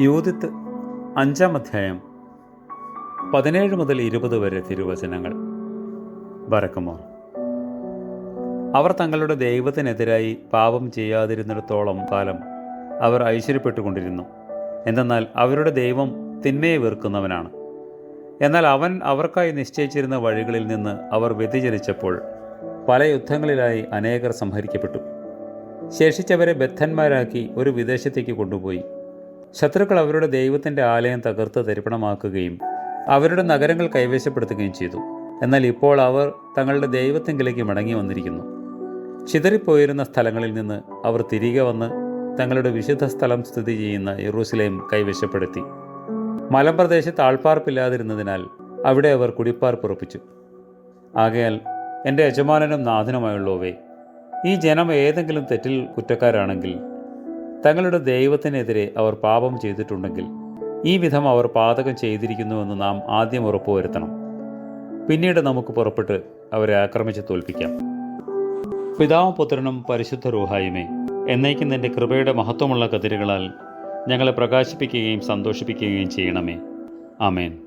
Judith അഞ്ചാം അധ്യായം പതിനേഴ് മുതൽ ഇരുപത് വരെ തിരുവചനങ്ങൾ. വരക്കുമോ അവർ തങ്ങളുടെ ദൈവത്തിനെതിരായി പാപം ചെയ്യാതിരുന്നിടത്തോളം കാലം അവർ ഐശ്വര്യപ്പെട്ടുകൊണ്ടിരുന്നു. എന്തെന്നാൽ അവരുടെ ദൈവം തിന്മയെ വെറുക്കുന്നവനാണ്. എന്നാൽ അവൻ അവർക്കായി നിശ്ചയിച്ചിരുന്ന വഴികളിൽ നിന്ന് അവർ വ്യതിചരിച്ചപ്പോൾ പല യുദ്ധങ്ങളിലായി അനേകർ സംഹരിക്കപ്പെട്ടു. ശേഷിച്ചവരെ ബദ്ധന്മാരാക്കി ഒരു വിദേശത്തേക്ക് കൊണ്ടുപോയി. ശത്രുക്കൾ അവരുടെ ദൈവത്തിന്റെ ആലയം തകർത്ത് തരിപ്പണമാക്കുകയും അവരുടെ നഗരങ്ങൾ കൈവശപ്പെടുത്തുകയും ചെയ്തു. എന്നാൽ ഇപ്പോൾ അവർ തങ്ങളുടെ ദൈവത്തെങ്കിലേക്ക് മടങ്ങി വന്നിരിക്കുന്നു. ചിതറിപ്പോയിരുന്ന സ്ഥലങ്ങളിൽ നിന്ന് അവർ തിരികെ വന്ന് തങ്ങളുടെ വിശുദ്ധ സ്ഥലം സ്ഥിതി ചെയ്യുന്ന യെറൂസലേം കൈവശപ്പെടുത്തി. മലമ്പ്രദേശത്ത് ആൾപ്പാർപ്പില്ലാതിരുന്നതിനാൽ അവിടെ അവർ കുടിപ്പാർപ്പുറപ്പിച്ചു ആകയാൽ എന്റെ യജമാനനും നാഥനുമായുള്ളവേ ഈ ജനം ഏതെങ്കിലും തെറ്റിൽ കുറ്റക്കാരാണെങ്കിൽ തങ്ങളുടെ ദൈവത്തിനെതിരെ അവർ പാപം ചെയ്തിട്ടുണ്ടെങ്കിൽ ഈ വിധം അവർ പാതകം ചെയ്തിരിക്കുന്നുവെന്ന് നാം ആദ്യം ഉറപ്പുവരുത്തണം. പിന്നീട് നമുക്ക് പുറപ്പെട്ട് അവരെ ആക്രമിച്ച് തോൽപ്പിക്കാം. പിതാവും പുത്രനും പരിശുദ്ധ റൂഹായുമേ എന്നേക്കും നിന്റെ കൃപയുടെ മഹത്വമുള്ള കതിരുകളാൽ ഞങ്ങളെ പ്രകാശിപ്പിക്കുകയും സന്തോഷിപ്പിക്കുകയും ചെയ്യണമേ. ആമേൻ.